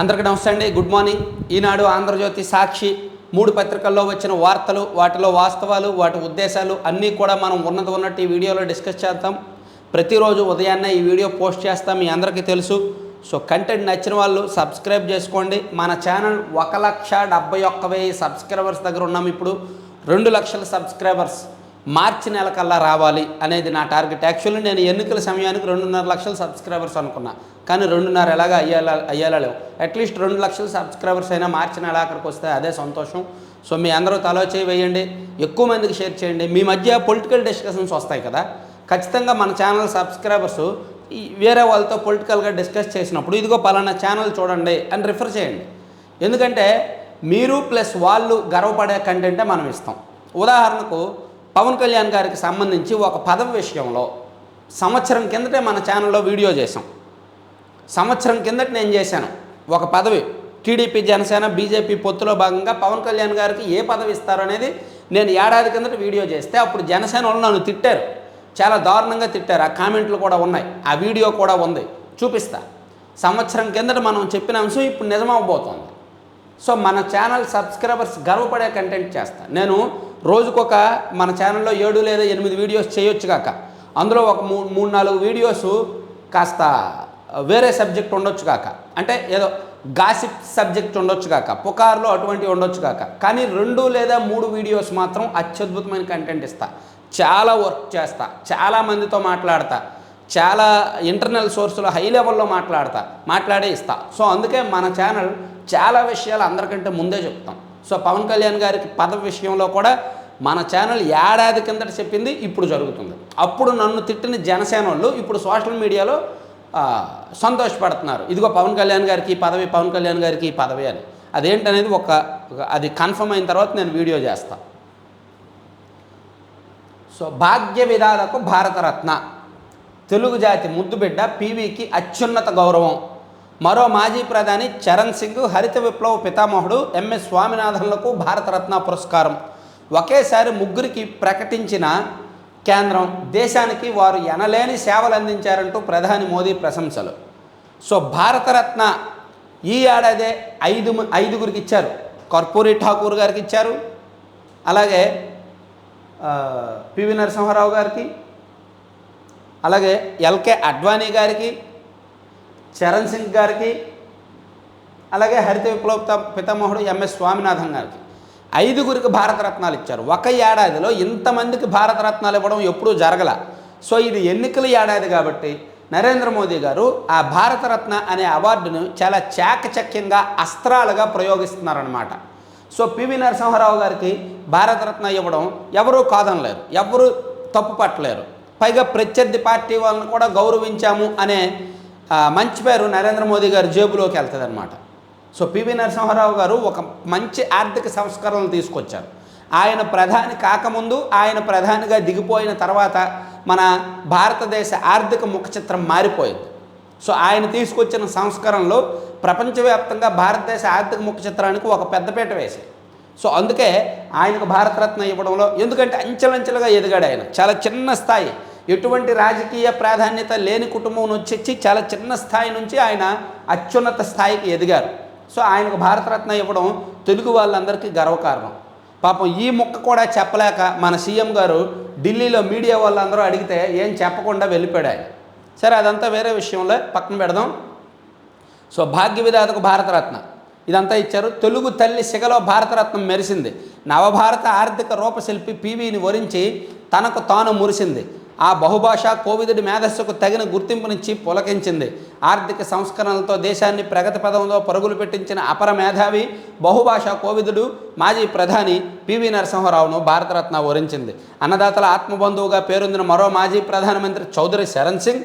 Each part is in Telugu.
అందరికీ నమస్తే అండి. గుడ్ మార్నింగ్ ఈనాడు ఆంధ్రజ్యోతి సాక్షి మూడు పత్రికల్లో వచ్చిన వార్తలు వాటిలో వాస్తవాలు వాటి ఉద్దేశాలు అన్నీ కూడా మనం ఉన్నది ఉన్నట్టు ఈ వీడియోలో డిస్కస్ చేద్దాం. ప్రతిరోజు ఉదయాన్నే ఈ వీడియో పోస్ట్ చేస్తాం మీ అందరికీ తెలుసు. సో కంటెంట్ నచ్చిన వాళ్ళు సబ్స్క్రైబ్ చేసుకోండి. మన ఛానల్ ఒక లక్ష డెబ్బై ఒక్క వెయ్యి సబ్స్క్రైబర్స్ దగ్గర ఉన్నాం ఇప్పుడు. రెండు లక్షల సబ్స్క్రైబర్స్. మార్చి నెల కల్లా రావాలి అనేది నా టార్గెట్. యాక్చువల్లీ నేను ఎన్నికల సమయానికి రెండున్నర లక్షల సబ్స్క్రైబర్స్ అనుకున్నా. కానీ రెండున్నర ఎలాగా అయ్యేలా అయ్యేలా లేవు. అట్లీస్ట్ రెండు లక్షల సబ్స్క్రైబర్స్ అయినా మార్చి నెల అక్కడికి వస్తే అదే సంతోషం. సో మీ అందరూ తలోచేయి వేయండి. ఎక్కువ మందికి షేర్ చేయండి. మీ మధ్య పొలిటికల్ డిస్కషన్స్ వస్తాయి కదా. ఖచ్చితంగా మన ఛానల్ సబ్స్క్రైబర్స్ వేరే వాళ్ళతో పొలిటికల్గా డిస్కస్ చేసినప్పుడు ఇదిగో పలానా ఛానల్ చూడండి అని రిఫర్ చేయండి. ఎందుకంటే మీరు ప్లస్ వాళ్ళు గర్వపడే కంటెంటే మనం ఇస్తాం. ఉదాహరణకు పవన్ కళ్యాణ్ గారికి సంబంధించి ఒక పదవి విషయంలో సంవత్సరం కిందటే మన ఛానల్లో వీడియో చేసాం సంవత్సరం కిందట నేను చేశాను ఒక పదవి. టీడీపీ జనసేన బీజేపీ పొత్తులో భాగంగా పవన్ కళ్యాణ్ గారికి ఏ పదవి ఇస్తారు అనేది నేను ఏడాది కిందట వీడియో చేస్తే అప్పుడు జనసేన వాళ్ళు నన్ను తిట్టారు. చాలా దారుణంగా తిట్టారు. ఆ కామెంట్లు కూడా ఉన్నాయి. ఆ వీడియో కూడా ఉంది. చూపిస్తా. సంవత్సరం కిందట మనం చెప్పిన అంశం ఇప్పుడు నిజమవబోతోంది సో మన ఛానల్ సబ్స్క్రైబర్స్ గర్వపడే కంటెంట్ చేస్తా. నేను రోజుకొక మన ఛానల్లో ఏడు లేదా ఎనిమిది వీడియోస్ చేయొచ్చు కాక. అందులో ఒక మూ మూడు నాలుగు వీడియోస్ కాస్త వేరే సబ్జెక్ట్ ఉండొచ్చు కాక. అంటే ఏదో గాసిప్ సబ్జెక్ట్ ఉండొచ్చు కాక పుకార్లో అటువంటివి ఉండొచ్చు కాక. కానీ రెండు లేదా మూడు వీడియోస్ మాత్రం అత్యద్భుతమైన కంటెంట్ ఇస్తా. చాలా వర్క్ చేస్తా. చాలా మందితో మాట్లాడతా. చాలా ఇంటర్నల్ సోర్సులో హై లెవెల్లో మాట్లాడతా. మాట్లాడే ఇస్తా. సో అందుకే మన ఛానల్ చాలా విషయాలు అందరికంటే ముందే చెప్తాం. సో పవన్ కళ్యాణ్ గారికి పదవి విషయంలో కూడా మన ఛానల్ ఏడాది కిందట చెప్పింది ఇప్పుడు జరుగుతుంది. అప్పుడు నన్ను తిట్టిన జనసేన వాళ్ళు ఇప్పుడు సోషల్ మీడియాలో సంతోషపడుతున్నారు. ఇదిగో పవన్ కళ్యాణ్ గారికి ఈ పదవి పవన్ కళ్యాణ్ గారికి ఈ పదవి అని. అదేంటనేది ఒక ఒక- అది కన్ఫర్మ్ అయిన తర్వాత నేను వీడియో చేస్తాను సో భాగ్య విధాలకు భారతరత్న. తెలుగు జాతి ముద్దుబిడ్డ పీవీకి అత్యున్నత గౌరవం. మరో మాజీ ప్రధాని చరణ్ సింగ్ హరిత విప్లవ పితామహుడు ఎంఎస్ స్వామినాథన్లకు భారతరత్న పురస్కారం. ఒకేసారి ముగ్గురికి ప్రకటించిన కేంద్రం దేశానికి వారు ఎనలేని సేవలు అందించారంటూ ప్రధాని మోదీ ప్రశంసలు. సో భారతరత్న ఈ ఏడాదే ఐదు ఐదుగురికి ఇచ్చారు. కర్పూరి ఠాకూర్ గారికి ఇచ్చారు. అలాగే పివి నరసింహారావు గారికి అలాగే ఎల్కే అడ్వానీ గారికి చరణ్ సింగ్ గారికి అలాగే హరిత విప్లవ పితామహుడు ఎంఎస్ స్వామినాథన్ గారికి ఐదుగురికి భారతరత్నాలు ఇచ్చారు. ఒక ఏడాదిలో ఇంతమందికి భారతరత్నాలు ఇవ్వడం ఎప్పుడూ జరగల. సో ఇది ఎన్నికల ఏడాది కాబట్టి నరేంద్ర మోదీ గారు ఆ భారతరత్న అనే అవార్డును చాలా చాకచక్యంగా అస్త్రాలుగా ప్రయోగిస్తున్నారనమాట సో పివి నరసింహారావు గారికి భారతరత్న ఇవ్వడం ఎవరూ కాదనలేరు. ఎవరు తప్పు పట్టలేరు పైగా ప్రత్యర్థి పార్టీ వాళ్ళని కూడా గౌరవించాము అనే మంచి పేరు నరేంద్ర మోదీ గారి జేబులోకి వెళ్తుంది అనమాట సో పివి నరసింహారావు గారు ఒక మంచి ఆర్థిక సంస్కరణలు తీసుకొచ్చారు. ఆయన ప్రధాని కాకముందు ఆయన ప్రధానిగా దిగిపోయిన తర్వాత మన భారతదేశ ఆర్థిక ముఖచిత్రం మారిపోయింది. సో ఆయన తీసుకొచ్చిన సంస్కరణలు ప్రపంచవ్యాప్తంగా భారతదేశ ఆర్థిక ముఖచిత్రానికి ఒక పెద్దపీట వేసాయి సో అందుకే ఆయనకు భారతరత్న ఇవ్వడంలో ఎందుకంటే అంచెలంచెలుగా ఎదిగాడు ఆయన. చాలా చిన్న స్థాయి. ఎటువంటి రాజకీయ ప్రాధాన్యత లేని కుటుంబం నుంచి వచ్చి చాలా చిన్న స్థాయి నుంచి ఆయన అత్యున్నత స్థాయికి ఎదిగారు. సో ఆయనకు భారతరత్న ఇవ్వడం తెలుగు వాళ్ళందరికీ గర్వకారణం. పాపం ఈ ముక్క కూడా చెప్పలేక మన సీఎం గారు ఢిల్లీలో మీడియా వాళ్ళందరూ అడిగితే ఏం చెప్పకుండా వెళ్ళిపోయాడు ఆయన. సరే అదంతా వేరే విషయంలో పక్కన పెడదాం. సో భాగ్య విధాతకు భారతరత్న. ఇదంతా ఇచ్చారు. తెలుగు తల్లి సిగలో భారతరత్నం మెరిసింది. నవభారత ఆర్థిక రూపశిల్పి పీవీని వరించి తనకు తాను మురిసింది. ఆ బహుభాషా కోవిదుడి మేధస్సుకు తగిన గుర్తింపునిచ్చి పులకించింది. ఆర్థిక సంస్కరణలతో దేశాన్ని ప్రగతి పదంలో పరుగులు పెట్టించిన అపర మేధావి బహుభాషా కోవిదుడు మాజీ ప్రధాని పివి నరసింహారావును భారతరత్న వరించింది. అన్నదాతల ఆత్మబంధువుగా పేరొందిన మరో మాజీ ప్రధానమంత్రి చౌదరి శరణ్ సింగ్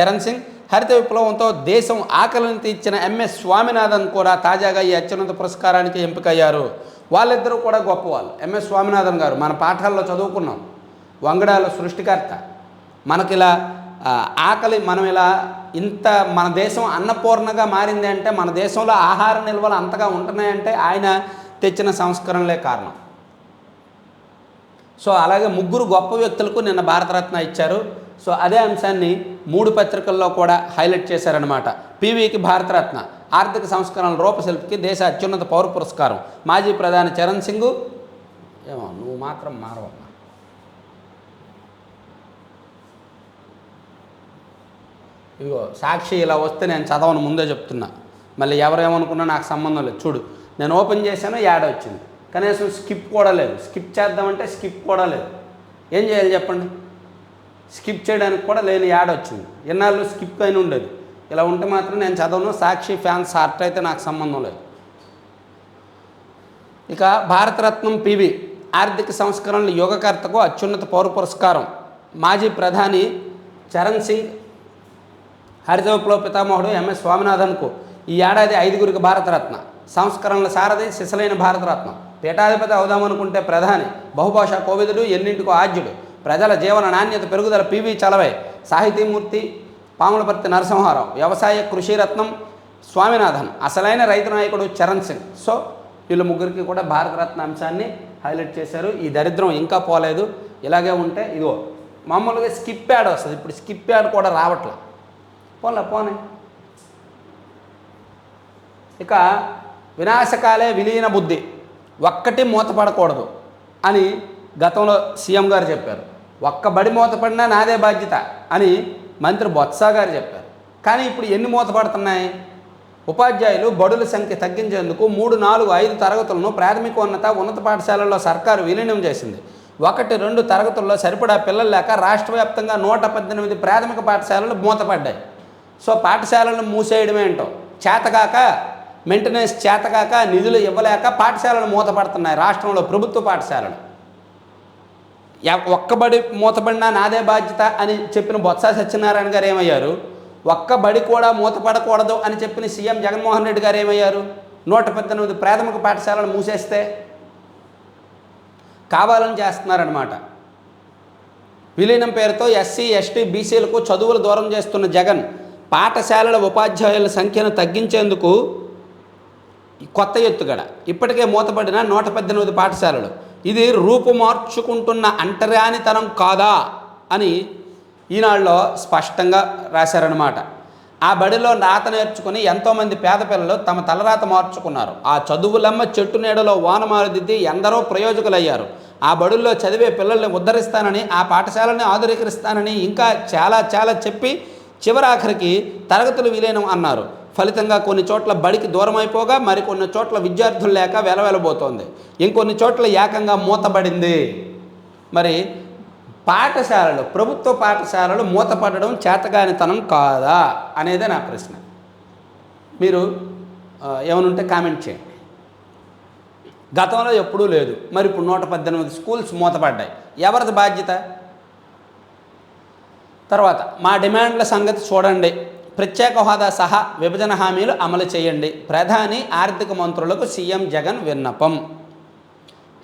చరణ్ సింగ్ హరిత విప్లవంతో దేశం ఆకలిని తీర్చిన ఎంఎస్ స్వామినాథన్ కూడా తాజాగా ఈ అత్యున్నత పురస్కారానికి ఎంపికయ్యారు. వాళ్ళిద్దరూ కూడా గొప్పవాళ్ళు. ఎంఎస్ స్వామినాథన్ గారు మన పాఠాల్లో చదువుకున్నాం. వంగడాల సృష్టికర్త. మనకి ఇలా ఆకలి మనం ఇలా ఇంత మన దేశం అన్నపూర్ణగా మారింది అంటే మన దేశంలో ఆహార నిల్వలు అంతగా ఉంటున్నాయంటే ఆయన తెచ్చిన సంస్కరణలే కారణం. సో అలాగే ముగ్గురు గొప్ప వ్యక్తులకు నిన్న భారతరత్న ఇచ్చారు. సో అదే అంశాన్ని మూడు పత్రికల్లో కూడా హైలైట్ చేశారనమాట పీవీకి భారతరత్న ఆర్థిక సంస్కరణల రూపశిల్పికి దేశ అత్యున్నత పౌర పురస్కారం. మాజీ ప్రధాని చరణ్ సింగ్ ఏమో నువ్వు మాత్రం మారవు? ఇదిగో సాక్షి ఇలా వస్తే నేను చదవను ముందే చెప్తున్నా. మళ్ళీ ఎవరేమనుకున్నా నాకు సంబంధం లేదు. చూడు నేను ఓపెన్ చేశాను యాడ్ వచ్చింది. కనీసం స్కిప్ కూడా లేదు. స్కిప్ చేద్దామంటే స్కిప్ కూడా లేదు. ఏం చేయాలి చెప్పండి? స్కిప్ చేయడానికి కూడా లేని యాడ్ వచ్చింది. ఎన్నాళ్ళు స్కిప్ అయిన ఉండేది. ఇలా ఉంటే మాత్రం నేను చదవను సాక్షి ఫ్యాన్స్ హార్ట్ అయితే నాకు సంబంధం లేదు. ఇక భారతరత్నం పివి ఆర్థిక సంస్కరణల యోగకర్తకు అత్యున్నత పౌర పురస్కారం. మాజీ ప్రధాని చరణ్ సింగ్ హరిత విప్లవ పితామహుడు ఎంఎస్ స్వామినాథన్కు ఈ ఏడాది ఐదుగురికి భారతరత్న. సంస్కరణల సారథి సిసలైన భారతరత్నం. పీఠాధిపతి అవుదామనుకుంటే ప్రధాని బహుభాషా కోవిదుడు ఎన్నింటికో ఆద్యుడు. ప్రజల జీవన నాణ్యత పెరుగుదల పివి చలవై సాహితీమూర్తి పాములపర్తి నరసింహారావు. వ్యవసాయ కృషి రత్నం స్వామినాథన్. అసలైన రైతు నాయకుడు చరణ్ సింగ్. సో వీళ్ళు ముగ్గురికి కూడా భారతరత్న అంశాన్ని హైలైట్ చేశారు. ఈ దరిద్రం ఇంకా పోలేదు. ఇలాగే ఉంటే ఇదిగో మామూలుగా స్కిప్ యాడ్ వస్తుంది. ఇప్పుడు స్కిప్ యాడ్ కూడా రావట్లేదు పోలే పోనే. ఇక వినాశకాలే విలీన బుద్ధి. ఒక్కటి మూతపడకూడదు అని గతంలో సీఎం గారు చెప్పారు. ఒక్క బడి మూతపడినా నాదే బాధ్యత అని మంత్రి బొత్స గారు చెప్పారు. కానీ ఇప్పుడు ఎన్ని మూతపడుతున్నాయి? ఉపాధ్యాయులు బడుల సంఖ్య తగ్గించేందుకు మూడు నాలుగు ఐదు తరగతులను ప్రాథమికోన్నత ఉన్నత పాఠశాలల్లో సర్కారు విలీనం చేసింది. ఒకటి రెండు తరగతుల్లో సరిపడా పిల్లలు లేక రాష్ట్ర వ్యాప్తంగా నూట పద్దెనిమిది ప్రాథమిక పాఠశాలలు మూతపడ్డాయి. సో పాఠశాలను మూసేయడం ఏంటో చేతకాక మెయింటెనెన్స్ చేతకాక నిధులు ఇవ్వలేక పాఠశాలలు మూతపడుతున్నాయి రాష్ట్రంలో ప్రభుత్వ పాఠశాలలు. ఎ- మూతపడినా నాదే బాధ్యత అని చెప్పిన బొత్స సత్యనారాయణ గారు ఏమయ్యారు? ఒక్క బడి కూడా మూతపడకూడదు అని చెప్పిన సీఎం జగన్మోహన్ రెడ్డి గారు ఏమయ్యారు? నూట పద్దెనిమిది ప్రాథమిక పాఠశాలను మూసేస్తే కావాలని చేస్తున్నారనమాట విలీనం పేరుతో ఎస్సీ ఎస్టీ బీసీలకు చదువులు దూరం చేస్తున్న జగన్ పాఠశాలల ఉపాధ్యాయుల సంఖ్యను తగ్గించేందుకు కొత్త ఎత్తుగడ. ఇప్పటికే మూతపడిన నూట పద్దెనిమిది పాఠశాలలు. ఇది రూపుమార్చుకుంటున్న అంటరానితనం కాదా అని ఈనాడులో స్పష్టంగా రాశారనమాట ఆ బడిలో రాత నేర్చుకుని ఎంతోమంది పేద పిల్లలు తమ తలరాత మార్చుకున్నారు. ఆ చదువులమ్మ చెట్టు నీడలో వానమారుదిద్ది ఎందరో ప్రయోజకులయ్యారు. ఆ బడుల్లో చదివే పిల్లల్ని ఉద్ధరిస్తానని ఆ పాఠశాలని ఆధునీకరిస్తానని ఇంకా చాలా చాలా చెప్పి చివరాఖరికి తరగతులు విలీనం అన్నారు. ఫలితంగా కొన్ని చోట్ల బడికి దూరం అయిపోగా మరికొన్ని చోట్ల విద్యార్థులు లేక వెలవెలబోతోంది. ఇంకొన్ని చోట్ల ఏకంగా మూతబడింది. మరి పాఠశాలలు ప్రభుత్వ పాఠశాలలు మూతపడడం చేతగానితనం కాదా అనేదే నా ప్రశ్న. మీరు ఏమనుంటే కామెంట్ చేయండి. గతంలో ఎప్పుడూ లేదు. మరి ఇప్పుడు నూట పద్దెనిమిది స్కూల్స్ మూతపడ్డాయి. ఎవరిది బాధ్యత? తర్వాత మా డిమాండ్ల సంగతి చూడండి. ప్రత్యేక హోదా సహా విభజన హామీలు అమలు చేయండి. ప్రధాని ఆర్థిక మంత్రులకు సీఎం జగన్ విన్నపం.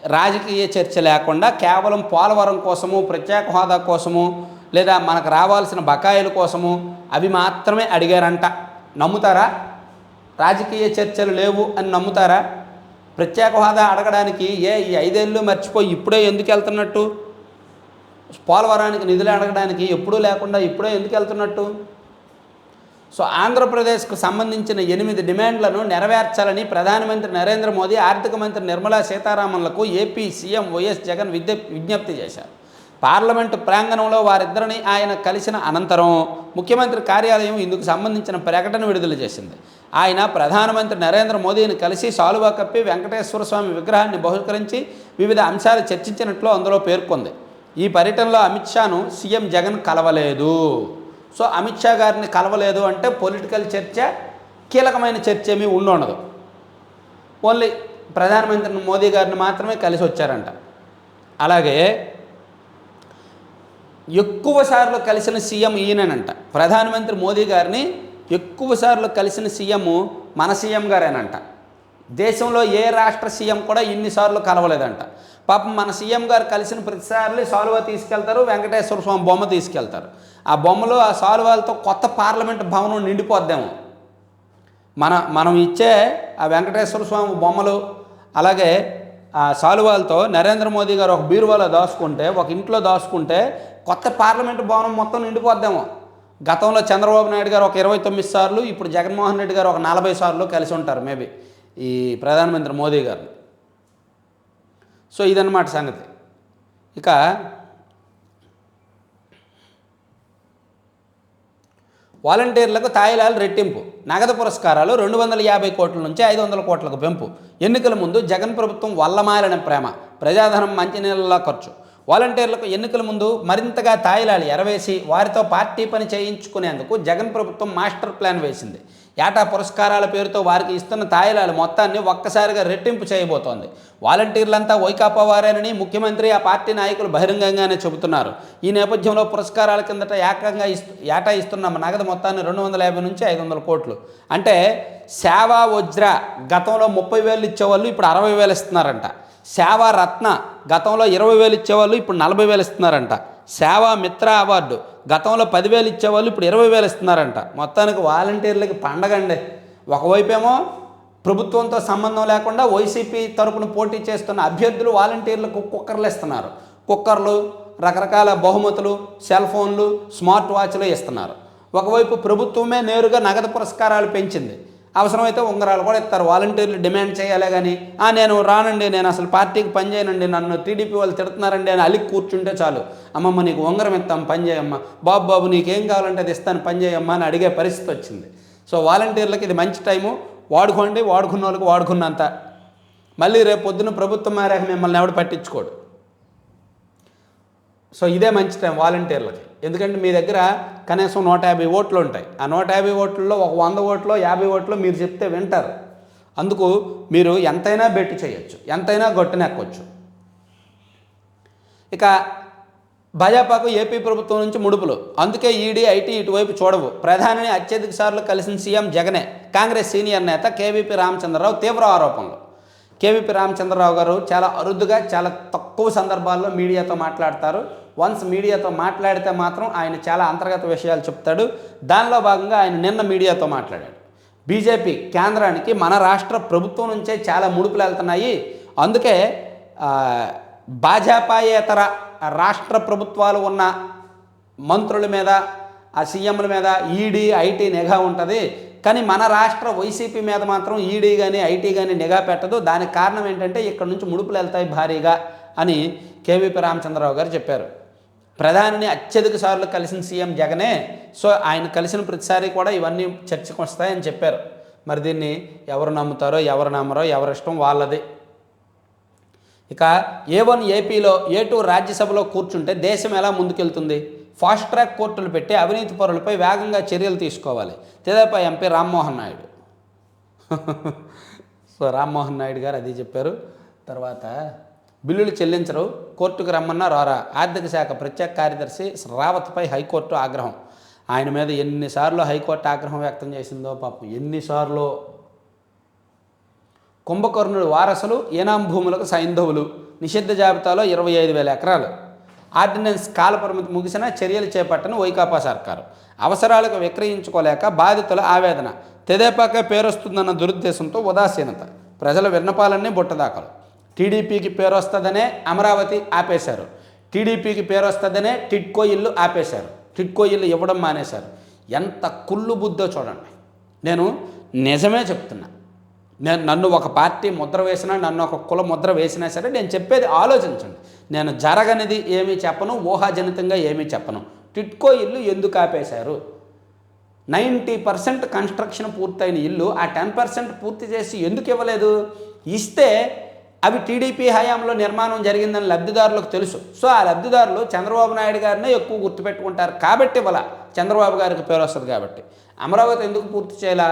రాజకీయ చర్చ లేకుండా కేవలం పోలవరం కోసము ప్రత్యేక హోదా కోసము లేదా మనకు రావాల్సిన బకాయిల కోసము అవి మాత్రమే అడిగారంట. నమ్ముతారా? రాజకీయ చర్చలు లేవు అని నమ్ముతారా? ప్రత్యేక హోదా అడగడానికి ఏ ఈ ఐదేళ్ళు మర్చిపోయి ఇప్పుడే ఎందుకు వెళ్తున్నట్టు? పోలవరానికి నిధులు అడగడానికి ఎప్పుడూ లేకుండా ఇప్పుడే ఎందుకు వెళ్తున్నట్టు? సో ఆంధ్రప్రదేశ్కు సంబంధించిన ఎనిమిది డిమాండ్లను నెరవేర్చాలని ప్రధానమంత్రి నరేంద్ర మోదీ ఆర్థిక మంత్రి నిర్మలా సీతారామన్లకు ఏపీ సీఎం వైఎస్ జగన్ విద్య విజ్ఞప్తి చేశారు. పార్లమెంటు ప్రాంగణంలో వారిద్దరిని ఆయన కలిసిన అనంతరం ముఖ్యమంత్రి కార్యాలయం ఇందుకు సంబంధించిన ప్రకటన విడుదల చేసింది. ఆయన ప్రధానమంత్రి నరేంద్ర మోదీని కలిసి సాలువా కప్పి వెంకటేశ్వర స్వామి విగ్రహాన్ని బహుకరించి వివిధ అంశాలు చర్చించినట్లు అందులో పేర్కొంది. ఈ పర్యటనలో అమిత్ షాను సీఎం జగన్ కలవలేదు. సో అమిత్ షా గారిని కలవలేదు అంటే పొలిటికల్ చర్చ కీలకమైన చర్చ ఏమీ ఉండదు. ఓన్లీ ప్రధానమంత్రి మోదీ గారిని మాత్రమే కలిసి వచ్చారంట. అలాగే ఎక్కువ సార్లు కలిసిన సీఎం ఈయననంట. ప్రధానమంత్రి మోదీ గారిని ఎక్కువ సార్లు కలిసిన సీఎం మన సీఎం గారేనంట. దేశంలో ఏ రాష్ట్ర సీఎం కూడా ఇన్నిసార్లు కలవలేదంట. పాపం మన సీఎం గారు కలిసిన ప్రతిసారి సాల్వా తీసుకెళ్తారు వెంకటేశ్వర స్వామి బొమ్మ తీసుకెళ్తారు. ఆ బొమ్మలు ఆ సాల్వాలతో కొత్త పార్లమెంట్ భవనం నిండిపోద్దాము. మన మనం ఇచ్చే ఆ వెంకటేశ్వర స్వామి బొమ్మలు అలాగే ఆ సాలువాలతో నరేంద్ర మోదీ గారు ఒక బీరువాలో దాచుకుంటే ఒక ఇంట్లో దాచుకుంటే కొత్త పార్లమెంట్ భవనం మొత్తం నిండిపోద్దాము. గతంలో చంద్రబాబు నాయుడు గారు ఒక ఇరవై తొమ్మిది సార్లు ఇప్పుడు జగన్మోహన్ రెడ్డి గారు ఒక నలభై సార్లు కలిసి ఉంటారు మేబీ ఈ ప్రధానమంత్రి మోదీ గారు. సో ఇదన్నమాట సంగతి. ఇక వాలంటీర్లకు తాయిలాలు రెట్టింపు. నగదు పురస్కారాలు రెండు వందల యాభై కోట్ల నుంచి ఐదు వందల కోట్లకు పెంపు. ఎన్నికల ముందు జగన్ ప్రభుత్వం వల్లమాలిన ప్రేమ. ప్రజాధనం మంచినీళ్ళలా ఖర్చు. వాలంటీర్లకు ఎన్నికల ముందు మరింతగా తాయిలాలు ఎరవేసి వారితో పార్టీ పని చేయించుకునేందుకు జగన్ ప్రభుత్వం మాస్టర్ ప్లాన్ వేసింది. ఏటా పురస్కారాల పేరుతో వారికి ఇస్తున్న తాయిలాలు మొత్తాన్ని ఒక్కసారిగా రెట్టింపు చేయబోతోంది. వాలంటీర్లంతా వైకాపా వారేనని ముఖ్యమంత్రి ఆ పార్టీ నాయకులు బహిరంగంగానే చెబుతున్నారు. ఈ నేపథ్యంలో పురస్కారాల కిందట ఏకంగా ఇస్తు ఏటా ఇస్తున్న నగదు మొత్తాన్ని రెండు వందల యాభై నుంచి ఐదు వందల కోట్లు. అంటే సేవా వజ్ర గతంలో ముప్పై వేలు ఇచ్చేవాళ్ళు ఇప్పుడు అరవై వేలు ఇస్తున్నారంట. సేవా రత్న గతంలో ఇరవై వేలు ఇచ్చేవాళ్ళు ఇప్పుడు నలభై వేలు ఇస్తున్నారంట. సేవా మిత్ర అవార్డు గతంలో పదివేలు ఇచ్చేవాళ్ళు ఇప్పుడు ఇరవై వేలు ఇస్తున్నారంట. మొత్తానికి వాలంటీర్లకి పండగ అండి ఒకవైపేమో ప్రభుత్వంతో సంబంధం లేకుండా వైసీపీ తరపున పోటీ చేస్తున్న అభ్యర్థులు వాలంటీర్లకు కుక్కర్లు ఇస్తున్నారు. కుక్కర్లు రకరకాల బహుమతులు సెల్ ఫోన్లు స్మార్ట్ వాచ్లు ఇస్తున్నారు. ఒకవైపు ప్రభుత్వమే నేరుగా నగదు పురస్కారాలు పెంచింది. అవసరమైతే ఉంగరాలు కూడా ఇస్తారు. వాలంటీర్లు డిమాండ్ చేయాలి కానీ "ఆ, నేను రానండి నేను అసలు పార్టీకి పని చేయనండి నన్ను టీడీపీ వాళ్ళు తిడుతున్నారండి అని అలికి కూర్చుంటే చాలు. అమ్మమ్మ నీకు ఉంగరం ఇస్తాం పని చేయమ్మా. బాబు బాబు నీకేం కావాలంటే అది ఇస్తాను పని చేయమ్మా అని అడిగే పరిస్థితి వచ్చింది. సో వాలంటీర్లకు ఇది మంచి టైము. వాడుకోండి వాడుకున్న వాళ్ళకి వాడుకున్నంత. మళ్ళీ రేపు పొద్దున ప్రభుత్వం మారాక మిమ్మల్ని ఎవడు పట్టించుకోడు. సో ఇదే మంచి టైం వాలంటీర్లకి. ఎందుకంటే మీ దగ్గర కనీసం నూట యాభై ఓట్లు ఉంటాయి. ఆ నూట యాభై ఓట్లలో ఒక వంద ఓట్లో యాభై ఓట్లో మీరు చెప్తే వింటారు. అందుకు మీరు ఎంతైనా బెట్టి చేయొచ్చు. ఎంతైనా గొట్టనెక్కొచ్చు. ఇక భాజపాకు ఏపీ ప్రభుత్వం నుంచి ముడుపులు. అందుకే ఈడీ ఐటీ ఇటువైపు చూడవు. ప్రధానిని అత్యధిక సార్లు కలిసిన సీఎం జగనే. కాంగ్రెస్ సీనియర్ నేత కేవీపీ రామచంద్రరావు తీవ్ర ఆరోపణలు. కేవీపీ రామచంద్రరావు గారు చాలా అరుదుగా చాలా తక్కువ సందర్భాల్లో మీడియాతో మాట్లాడతారు. వన్స్ మీడియాతో మాట్లాడితే మాత్రం ఆయన చాలా అంతర్గత విషయాలు చెప్తాడు. దానిలో భాగంగా ఆయన నిన్న మీడియాతో మాట్లాడాడు. బీజేపీ కేంద్రానికి మన రాష్ట్ర ప్రభుత్వం నుంచే చాలా ముడుపులు వెళ్తున్నాయి. అందుకే భాజపాయేతర రాష్ట్ర ప్రభుత్వాలు ఉన్న మంత్రుల మీద ఆ సీఎంల మీద ఈడీ ఐటీ నిఘా ఉంటుంది. కానీ మన రాష్ట్ర వైసీపీ మీద మాత్రం ఈడీ కానీ ఐటీ కానీ నిఘా పెట్టదు. దానికి కారణం ఏంటంటే ఇక్కడ నుంచి ముడుపులు వెళ్తాయి భారీగా అని కేవీపీ రామచంద్రరావు గారు చెప్పారు. ప్రధానిని అత్యధిక సార్లు కలిసిన సీఎం జగనే. సో ఆయన కలిసిన ప్రతిసారి కూడా ఇవన్నీ చర్చకు వస్తాయని చెప్పారు. మరి దీన్ని ఎవరు నమ్ముతారో ఎవరు నమ్మరో ఎవరిష్టం వాళ్ళది. ఇక ఏ వన్ ఏపీలో ఏ టూ రాజ్యసభలో కూర్చుంటే దేశం ఎలా ముందుకెళ్తుంది? ఫాస్ట్ ట్రాక్ కోర్టులు పెట్టి అవినీతి పరులపై వేగంగా చర్యలు తీసుకోవాలి. తెదేపా ఎంపీ రామ్మోహన్ నాయుడు. సో రామ్మోహన్ నాయుడు గారు అది చెప్పారు. తర్వాత బిల్లులు చెల్లించరు కోర్టుకు రమ్మన్నా రారా. ఆర్థిక శాఖ ప్రత్యేక కార్యదర్శి రావత్పై హైకోర్టు ఆగ్రహం. ఆయన మీద ఎన్నిసార్లు హైకోర్టు ఆగ్రహం వ్యక్తం చేసిందో పాపం. ఎన్నిసార్లు? కుంభకర్ణుడు వారసులు ఏనాం భూములకు సైంధవులు. నిషిద్ధ జాబితాలో ఇరవై ఐదు వేల ఎకరాలు. ఆర్డినెన్స్ కాలపరిమితి ముగిసిన చర్యలు చేపట్టని వైకాపా సర్కారు. అవసరాలకు విక్రయించుకోలేక బాధితుల ఆవేదన. తెదేపాకే పేరొస్తుందన్న దురుద్దేశంతో ఉదాసీనత. ప్రజల విన్నపాలన్నీ బుట్టదాకలు టీడీపీకి పేరు వస్తుందనే అమరావతి ఆపేశారు. టీడీపీకి పేరు వస్తుందనే టిట్కో ఇల్లు ఆపేశారు. టిట్కో ఇల్లు ఇవ్వడం మానేశారు. ఎంత కుళ్ళు బుద్ధో చూడండి. నేను నిజమే చెప్తున్నా. నేను నన్ను ఒక పార్టీ ముద్ర వేసినా నన్ను ఒక కుల ముద్ర వేసినా సరే నేను చెప్పేది ఆలోచించండి. నేను జరగనిది ఏమీ చెప్పను ఊహాజనితంగా ఏమీ చెప్పను. టిట్కో ఇల్లు ఎందుకు ఆపేశారు? నైంటీ పర్సెంట్ కన్స్ట్రక్షన్ పూర్తయిన ఇల్లు ఆ టెన్ పర్సెంట్ పూర్తి చేసి ఎందుకు ఇవ్వలేదు? ఇస్తే అవి టీడీపీ హయాంలో నిర్మాణం జరిగిందని లబ్ధిదారులకు తెలుసు. సో ఆ లబ్ధిదారులు చంద్రబాబు నాయుడు గారినే ఎక్కువ గుర్తుపెట్టుకుంటారు. కాబట్టి ఇవ్వాల చంద్రబాబు గారికి పేరు వస్తుంది కాబట్టి. అమరావతి ఎందుకు పూర్తి చేయాలా?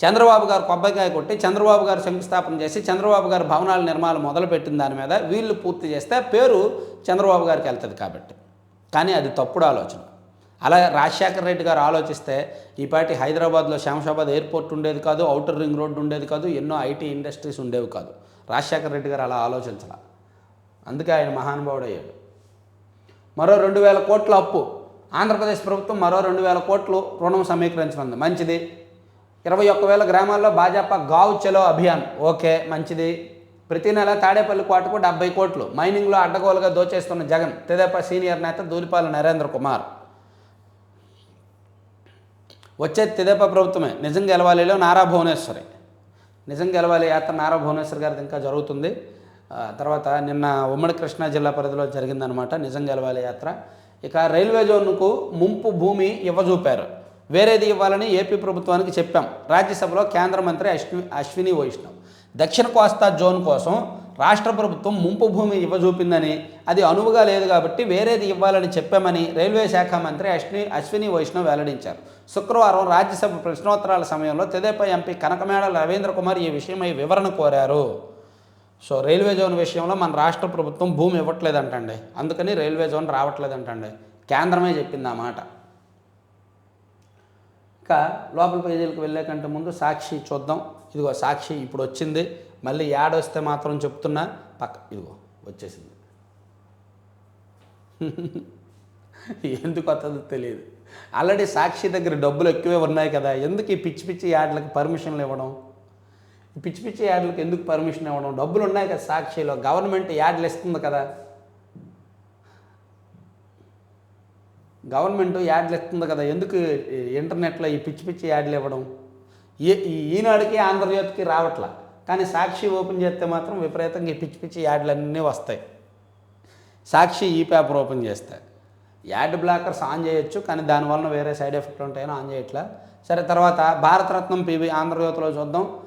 చంద్రబాబు గారు కొబ్బరికాయ కొట్టి చంద్రబాబు గారు శంకుస్థాపన చేసి చంద్రబాబు గారు భవనాల నిర్మాణం మొదలుపెట్టిన దాని మీద వీళ్ళు పూర్తి చేస్తే పేరు చంద్రబాబు గారికి వెళ్తుంది కాబట్టి. కానీ అది తప్పుడు ఆలోచన. అలా రాజశేఖర రెడ్డి గారు ఆలోచిస్తే ఈపాటి హైదరాబాద్లో శంషాబాద్ ఎయిర్పోర్ట్ ఉండేది కాదు అవుటర్ రింగ్ రోడ్డు ఉండేది కాదు ఎన్నో ఐటీ ఇండస్ట్రీస్ ఉండేవి కాదు. రాజశేఖర రెడ్డి గారు అలా ఆలోచించాల. అందుకే ఆయన మహానుభావుడు అయ్యాడు మరో రెండు వేల కోట్ల అప్పు. ఆంధ్రప్రదేశ్ ప్రభుత్వం మరో రెండు వేల కోట్లు రుణం సమీకరించనుంది. మంచిది. ఇరవై ఒక్క వేల గ్రామాల్లో భాజపా గావ్ చలో అభియాన్. ఓకే మంచిది. ప్రతి నెల తాడేపల్లి కోటకు డెబ్బై కోట్లు. మైనింగ్లో అడ్డగోలుగా దోచేస్తున్న జగన్ తెదేపా సీనియర్ నేత దూలిపాల నరేంద్ర కుమార్. వచ్చే తెదేపా ప్రభుత్వమే. నిజం గెలవాలిలో నారా భువనేశ్వరి. నిజం గెలవాలి యాత్ర నారా భువనేశ్వర్ గారిది ఇంకా జరుగుతుంది. తర్వాత నిన్న ఉమ్మడి కృష్ణా జిల్లా పరిధిలో జరిగిందనమాట నిజం గెలవాలి యాత్ర. ఇక రైల్వే జోన్కు ముంపు భూమి ఇవ్వజూపారు. వేరేది ఇవ్వాలని ఏపీ ప్రభుత్వానికి చెప్పాం. రాజ్యసభలో కేంద్ర మంత్రి అశ్వి అశ్విని వైష్ణవ్ దక్షిణ కోస్తా జోన్ కోసం రాష్ట్ర ప్రభుత్వం ముంపు భూమి ఇవ్వజూపిందని అది అనువుగా లేదు కాబట్టి వేరేది ఇవ్వాలని చెప్పామని రైల్వే శాఖ మంత్రి అశ్విని అశ్విని వైష్ణవ్ వెల్లడించారు. శుక్రవారం రాజ్యసభ ప్రశ్నోత్తరాల సమయంలో తెదేపా ఎంపీ కనకమేడ రవీంద్ర కుమార్ ఈ విషయమై వివరణ కోరారు. సో రైల్వే జోన్ విషయంలో మన రాష్ట్ర ప్రభుత్వం భూమి ఇవ్వట్లేదంటండి. అందుకని రైల్వే జోన్ రావట్లేదంటండి. కేంద్రమే చెప్పింది ఆ మాట. ఇంకా లోపల పేజీలకు వెళ్ళే కంటే ముందు సాక్షి చూద్దాం. ఇదిగో సాక్షి ఇప్పుడు వచ్చింది. మళ్ళీ యాడ్ వస్తే మాత్రం చెప్తున్నా పక్క ఇదిగో వచ్చేసింది. ఎందుకు వస్తుందో తెలియదు. ఆల్రెడీ సాక్షి దగ్గర డబ్బులు ఎక్కువే ఉన్నాయి కదా ఎందుకు ఈ పిచ్చి పిచ్చి యాడ్లకు పర్మిషన్లు ఇవ్వడం? ఈ పిచ్చి పిచ్చి యాడ్లకు ఎందుకు పర్మిషన్ ఇవ్వడం? డబ్బులు ఉన్నాయి కదా సాక్షిలో గవర్నమెంట్ యాడ్లు ఇస్తుంది కదా. గవర్నమెంట్ యాడ్లు ఇస్తుంది కదా ఎందుకు ఇంటర్నెట్లో ఈ పిచ్చి పిచ్చి యాడ్లు ఇవ్వడం? ఈ ఈనాడుకి ఆంధ్రజ్యోతికి రావట్లా. కానీ సాక్షి ఓపెన్ చేస్తే మాత్రం విపరీతంగా ఈ పిచ్చి పిచ్చి యాడ్లన్నీ వస్తాయి. సాక్షి ఈ పేపర్ ఓపెన్ చేస్తే. యాడ్ బ్లాకర్స్ ఆన్ చేయొచ్చు కానీ దానివల్ల వేరే సైడ్ ఎఫెక్ట్ ఉంటాయని ఆన్ చేయట్లా. సరే తర్వాత భారతరత్నం పీవీ ఆంధ్రజ్యోతిలో చూద్దాం.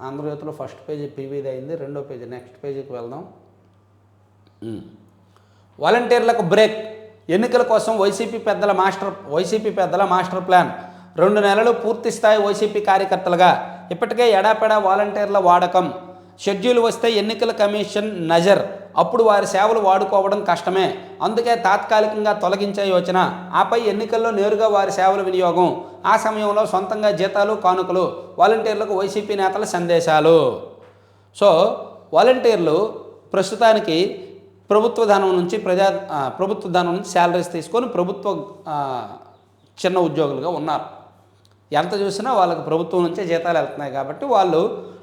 ఆంధ్రజ్యోతిలో ఫస్ట్ పేజీ పీవీది అయింది రెండో పేజీ నెక్స్ట్ పేజీకి వెళ్దాం. వాలంటీర్లకు బ్రేక్. ఎన్నికల కోసం వైసీపీ పెద్దల మాస్టర్ వైసీపీ పెద్దల మాస్టర్ ప్లాన్. రెండు నెలలు పూర్తి స్థాయి వైసీపీ కార్యకర్తలుగా. ఇప్పటికే ఎడాపెడా వాలంటీర్ల వాడకం. షెడ్యూల్ వస్తే ఎన్నికల కమిషన్ నజర్. అప్పుడు వారి సేవలు వాడుకోవడం కష్టమే. అందుకే తాత్కాలికంగా తొలగించే యోచన. ఆపై ఎన్నికల్లో నేరుగా వారి సేవల వినియోగం. ఆ సమయంలో సొంతంగా జీతాలు కానుకలు వాలంటీర్లకు వైసీపీ నేతల సందేశాలు. సో వాలంటీర్లు ప్రస్తుతానికి ప్రభుత్వ ధనం నుంచి ప్రజా ప్రభుత్వ ధనం నుంచి శాలరీస్ తీసుకొని ప్రభుత్వ చిన్న ఉద్యోగులుగా ఉన్నారు. ఎంత చూసినా వాళ్ళకి ప్రభుత్వం నుంచే జీతాలు వెళ్తున్నాయి కాబట్టి వాళ్ళు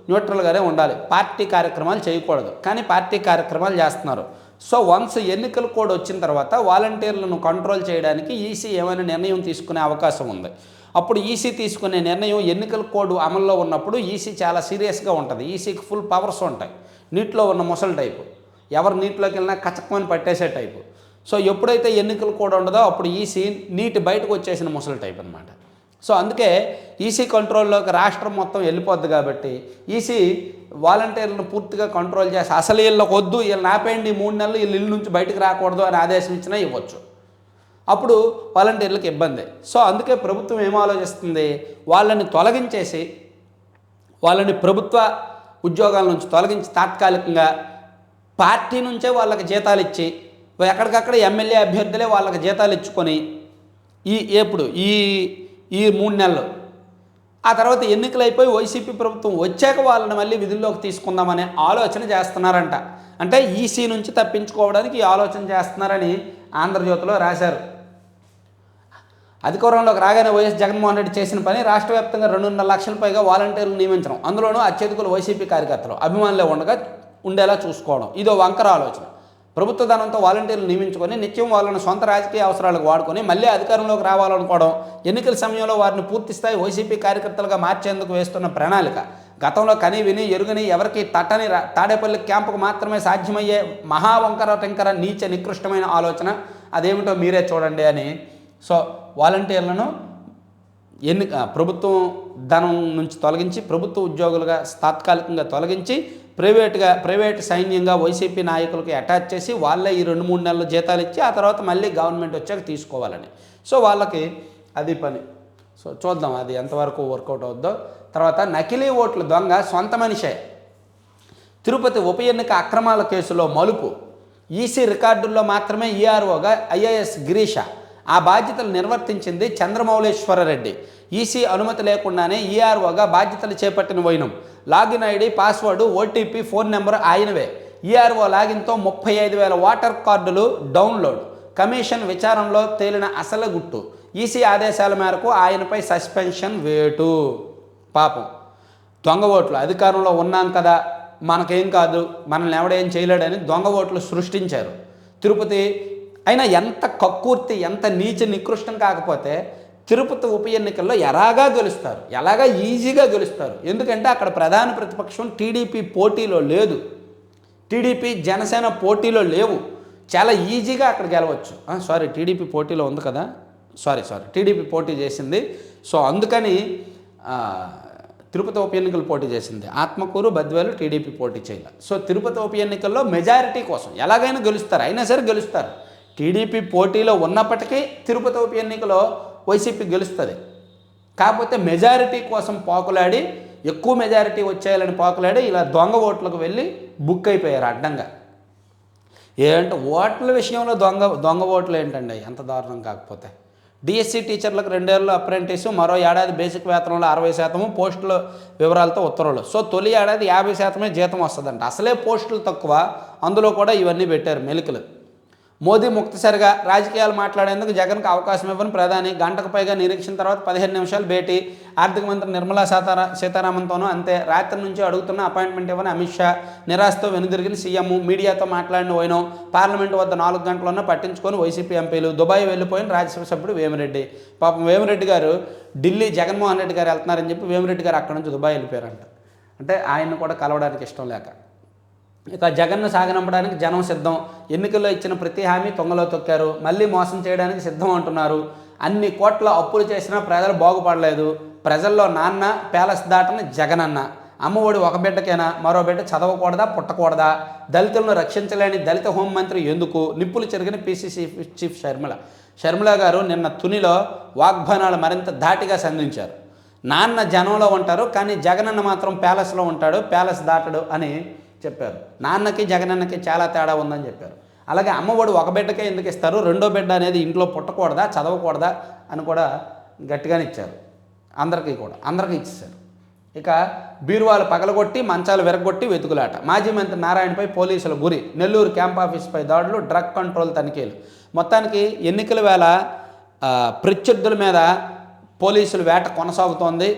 న్యూట్రల్గానే ఉండాలి. పార్టీ కార్యక్రమాలు చేయకూడదు. కానీ పార్టీ కార్యక్రమాలు చేస్తున్నారు. సో వన్స్ ఎన్నికల కోడ్ వచ్చిన తర్వాత వాలంటీర్లను కంట్రోల్ చేయడానికి ఈసీ ఏమైనా నిర్ణయం తీసుకునే అవకాశం ఉంది. అప్పుడు ఈసీ తీసుకునే నిర్ణయం ఎన్నికల కోడ్ అమల్లో ఉన్నప్పుడు ఈసీ చాలా సీరియస్గా ఉంటుంది. ఈసీకి ఫుల్ పవర్స్ ఉంటాయి. నీటిలో ఉన్న ముసలి టైపు ఎవరు నీటిలోకి వెళ్ళినా కచకమని పట్టేసే టైపు సో ఎప్పుడైతే ఎన్నికలు కూడా ఉండదో అప్పుడు ఈసీ నీటి బయటకు వచ్చేసిన ముసలి టైప్ అనమాట సో అందుకే ఈసీ కంట్రోల్లోకి రాష్ట్రం మొత్తం వెళ్ళిపోద్ది కాబట్టి ఈసీ వాలంటీర్లను పూర్తిగా కంట్రోల్ చేసి అసలు వీళ్ళకి వద్దు వీళ్ళని ఆపేయండి మూడు నెలలు వీళ్ళు ఇల్లు నుంచి బయటకు రాకూడదు అని ఆదేశం ఇచ్చినా ఇవ్వచ్చు. అప్పుడు వాలంటీర్లకు ఇబ్బంది. సో అందుకే ప్రభుత్వం ఏం ఆలోచిస్తుంది? వాళ్ళని తొలగించేసి వాళ్ళని ప్రభుత్వ ఉద్యోగాల నుంచి తొలగించి తాత్కాలికంగా పార్టీ నుంచే వాళ్ళకి జీతాలు ఇచ్చి ఎక్కడికక్కడ ఎమ్మెల్యే అభ్యర్థులే వాళ్ళకి జీతాలు ఇచ్చుకొని ఈ ఎప్పుడు ఈ ఈ మూడు నెలలు. ఆ తర్వాత ఎన్నికలు అయిపోయి వైసీపీ ప్రభుత్వం వచ్చాక వాళ్ళని మళ్ళీ విధుల్లోకి తీసుకుందామనే ఆలోచన చేస్తున్నారంట. అంటే ఈసీ నుంచి తప్పించుకోవడానికి ఈ ఆలోచన చేస్తున్నారని ఆంధ్రజ్యోతిలో రాశారు. అధికారంలోకి రాగానే వైఎస్ జగన్మోహన్ రెడ్డి చేసిన పని రాష్ట్ర వ్యాప్తంగా రెండున్నర లక్షల పైగా వాలంటీర్లు నియమించడం. అందులోనూ అత్యధికులు వైసీపీ కార్యకర్తలు. అభిమానులే ఉండగా ఉండేలా చూసుకోవడం. ఇదో వంకర ఆలోచన. ప్రభుత్వ ధనంతో వాలంటీర్లు నియమించుకొని నిత్యం వాళ్ళను సొంత రాజకీయ అవసరాలకు వాడుకొని మళ్ళీ అధికారంలోకి రావాలనుకోవడం ఎన్నికల సమయంలో వారిని పూర్తి స్థాయి వైసీపీ కార్యకర్తలుగా మార్చేందుకు వేస్తున్న ప్రణాళిక. గతంలో కని విని ఎరుగని ఎవరికి తట్టని తాడేపల్లి క్యాంపుకు మాత్రమే సాధ్యమయ్యే మహావంకర టెంకర నీచ నికృష్టమైన ఆలోచన అదేమిటో మీరే చూడండి అని. సో వాలంటీర్లను ఎన్ని ప్రభుత్వం ధనం నుంచి తొలగించి ప్రభుత్వ ఉద్యోగులుగా తాత్కాలికంగా తొలగించి ప్రైవేట్గా ప్రైవేట్ సైన్యంగా వైసీపీ నాయకులకి అటాచ్ చేసి వాళ్ళే ఈ రెండు మూడు నెలలు జీతాలు ఇచ్చి ఆ తర్వాత మళ్ళీ గవర్నమెంట్ వచ్చాక తీసుకోవాలని. సో వాళ్ళకి అది పని. సో చూద్దాం అది ఎంతవరకు వర్కౌట్ అవుద్దో. తర్వాత నకిలీ ఓట్ల దొంగ సొంత మనిషే. తిరుపతి ఉప ఎన్నిక అక్రమాల కేసులో మలుపు. ఈసీ రికార్డుల్లో మాత్రమే ఈఆర్ఓగా ఐఏఎస్ గిరీష ఆ బాధ్యతలు నిర్వర్తించింది చంద్రమౌళేశ్వరరెడ్డి ఈసీ అనుమతి లేకుండానే ఈఆర్ఓగా బాధ్యతలు చేపట్టిన వైనం. Login ID password OTP phone number ఆయనవే. ERO లాగిన్తో ముప్పై ఐదు వేల ఓటర్ కార్డులు డౌన్లోడ్. కమిషన్ విచారంలో తేలిన అసలు గుట్టు. ఈసీ ఆదేశాల మేరకు ఆయనపై సస్పెన్షన్ వేటు. పాపం. దొంగ ఓట్లు అధికారంలో ఉన్నాం కదా. మనకేం కాదు. మనల్ని ఎవడేం చేయలేడని దొంగ ఓట్లు సృష్టించారు. తిరుపతి అయినా ఎంత కక్కుర్తి ఎంత నీచ నికృష్టం కాకపోతే తిరుపతి ఉప ఎన్నికల్లో ఎలాగా గెలుస్తారు? ఎలాగా ఈజీగా గెలుస్తారు? ఎందుకంటే అక్కడ ప్రధాన ప్రతిపక్షం టీడీపీ పోటీలో లేదు. టీడీపీ జనసేన పోటీలో లేవు. చాలా ఈజీగా అక్కడ గెలవచ్చు. సారీ టీడీపీ పోటీలో ఉంది కదా? సారీ సారీ టీడీపీ పోటీ చేసింది. సో అందుకని తిరుపతి ఉప ఎన్నికలు పోటీ చేసింది. ఆత్మకూరు బద్వేలు టీడీపీ పోటీ చేయాలి. సో తిరుపతి ఉప ఎన్నికల్లో మెజారిటీ కోసం ఎలాగైనా గెలుస్తారు. అయినా సరే గెలుస్తారు. టీడీపీ పోటీలో ఉన్నప్పటికీ తిరుపతి ఉప ఎన్నికలో వైసీపీ గెలుస్తుంది. కాకపోతే మెజారిటీ కోసం పాకులాడి ఎక్కువ మెజారిటీ వచ్చేయాలని పాకులాడి ఇలా దొంగ ఓట్లకు వెళ్ళి బుక్ అయిపోయారు అడ్డంగా. ఏంటంటే ఓట్ల విషయంలో దొంగ దొంగ ఓట్లు ఏంటండి? ఎంత దారుణం కాకపోతే. డిఎస్సి టీచర్లకు రెండేళ్ళు అప్రెంటిస్ మరో ఏడాది బేసిక్ వేతనంలో అరవై శాతము పోస్టుల వివరాలతో ఉత్తర్వులు. సో తొలి ఏడాది యాభై శాతమే జీతం వస్తుందంట. అసలే పోస్టులు తక్కువ అందులో కూడా ఇవన్నీ పెట్టారు మెలికలు. మోదీ ముక్తసరిగా రాజకీయాలు మాట్లాడేందుకు జగన్కు అవకాశం ఇవ్వని. ప్రధాని గంటకు పైగా నిరీక్షణ తర్వాత పదిహేను నిమిషాలు భేటీ. ఆర్థిక మంత్రి నిర్మలా సీతారా సీతారామన్తోనూ అంతే. రాత్రి నుంచి అడుగుతున్న అపాయింట్మెంట్ ఇవ్వని అమిత్ షా నిరాశతో వెనుదిరిగిన సీఎం మీడియాతో మాట్లాడిన పోయినాం పార్లమెంట్ వద్ద నాలుగు గంటలున్నా పట్టించుకొని వైసీపీ ఎంపీలు దుబాయ్ వెళ్ళిపోయిన రాజ్యసభ సభ్యుడు వేమిరెడ్డి. పాపం వేమిరెడ్డి గారు ఢిల్లీ జగన్మోహన్ రెడ్డి గారు వెళ్తున్నారని చెప్పి వేమిరెడ్డి గారు అక్కడ నుంచి దుబాయ్ వెళ్ళిపోయారంట. అంటే ఆయన్ని కూడా కలవడానికి ఇష్టం లేక. ఇక జగన్ను సాగనంపడానికి జనం సిద్ధం. ఎన్నికల్లో ఇచ్చిన ప్రతి హామీ తొంగలో తొక్కారు. మళ్ళీ మోసం చేయడానికి సిద్ధం అంటున్నారు. అన్ని కోట్ల అప్పులు చేసినా ప్రజలు బాగుపడలేదు. ప్రజల్లో నాన్న ప్యాలెస్ దాటని జగన్ అన్న అమ్మఒడి ఒక బిడ్డకైనా? మరో బిడ్డ చదవకూడదా? పుట్టకూడదా? దళితులను రక్షించలేని దళిత హోంమంత్రి ఎందుకు? నిప్పులు చెరిగిన పీసీసీ చీఫ్ షర్మిల. షర్మిల గారు నిన్న తునిలో వాగ్బానాలు మరింత ధాటిగా సంధించారు. నాన్న జనంలో ఉంటారు కానీ జగనన్న మాత్రం ప్యాలెస్లో ఉంటాడు ప్యాలెస్ దాటడు అని చెప్పారు. నాన్నకి జగనన్నకి చాలా తేడా ఉందని చెప్పారు. అలాగే అమ్మఒడి ఒక బిడ్డకే ఎందుకు ఇస్తారు? రెండో బిడ్డ అనేది ఇంట్లో పుట్టకూడదా చదవకూడదా అని కూడా గట్టిగానే ఇచ్చారు. అందరికీ కూడా అందరికీ ఇచ్చేశారు. ఇక బీరువాలు పగలగొట్టి మంచాలు విరగొట్టి వెతుకులాట. మాజీ మంత్రి నారాయణపై పోలీసుల గురి. నెల్లూరు క్యాంప్ ఆఫీస్పై దాడులు డ్రగ్ కంట్రోల్ తనిఖీలు. మొత్తానికి ఎన్నికల వేళ ప్రత్యర్థుల మీద పోలీసులు వేట కొనసాగుతోంది.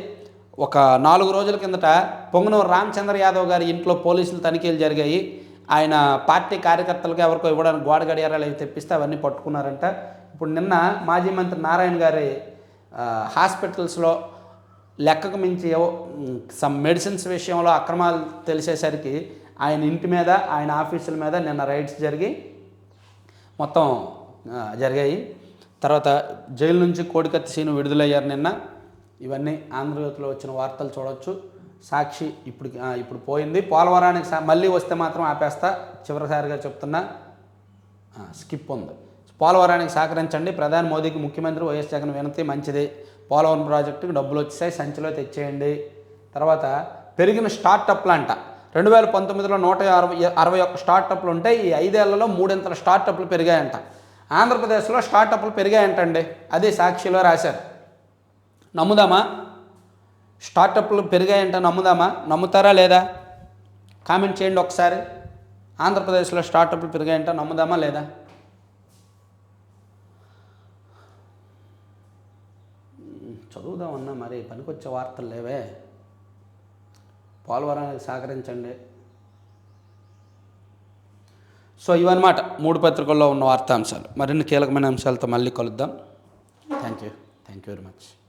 ఒక నాలుగు రోజుల కిందట పొంగనూరు రామచంద్ర యాదవ్ గారి ఇంట్లో పోలీసులు తనిఖీలు జరిగాయి. ఆయన పార్టీ కార్యకర్తలకు ఎవరికో ఇవ్వడానికి గోడ గడియారాలు అవి తెప్పిస్తే అవన్నీ పట్టుకున్నారంట. ఇప్పుడు నిన్న మాజీ మంత్రి నారాయణ గారి హాస్పిటల్స్లో లెక్కకు మించి సమ్ మెడిసిన్స్ విషయంలో అక్రమాలు తెలిసేసరికి ఆయన ఇంటి మీద ఆయన ఆఫీసుల మీద నిన్న రైడ్స్ జరిగి మొత్తం జరిగాయి. తర్వాత జైలు నుంచి కోడికత్తి సీను విడుదలయ్యారు నిన్న. ఇవన్నీ ఆంధ్రజ్యోతిలో వచ్చిన వార్తలు చూడొచ్చు. సాక్షి ఇప్పుడు ఇప్పుడు పోయింది. పోలవరానికి మళ్ళీ వస్తే మాత్రం ఆపేస్తా. చివరిసారిగా చెప్తున్నా స్కిప్ ఉంది. పోలవరానికి సహకరించండి. ప్రధాని మోదీకి ముఖ్యమంత్రి వైఎస్ జగన్ వినతి మంచిది. పోలవరం ప్రాజెక్టుకి డబ్బులు వచ్చేసాయి. సంచిలో తెచ్చేయండి. తర్వాత పెరిగిన స్టార్టప్లు అంట. రెండు వేల పంతొమ్మిదిలో నూట అరవై అరవై ఒక్క స్టార్టప్లు ఉంటే ఈ ఐదేళ్ళలో మూడింతల స్టార్టప్లు పెరిగాయంట. ఆంధ్రప్రదేశ్లో స్టార్టప్లు పెరిగాయంటండి. అదే సాక్షిలో రాశారు. నమ్ముదామా? స్టార్టప్లు పెరిగాయంట నమ్ముదామా? నమ్ముతారా లేదా? కామెంట్ చేయండి ఒకసారి. ఆంధ్రప్రదేశ్లో స్టార్టప్లు పెరిగాయంట నమ్ముదామా లేదా? చదువుదామన్నా మరి పనికొచ్చే వార్తలు లేవే. పోలవరానికి సహకరించండి. సో ఇవన్నమాట మూడు పత్రికల్లో ఉన్న వార్తాంశాలు. మరిన్ని కీలకమైన అంశాలతో మళ్ళీ కలుద్దాం. Thank you thank you very much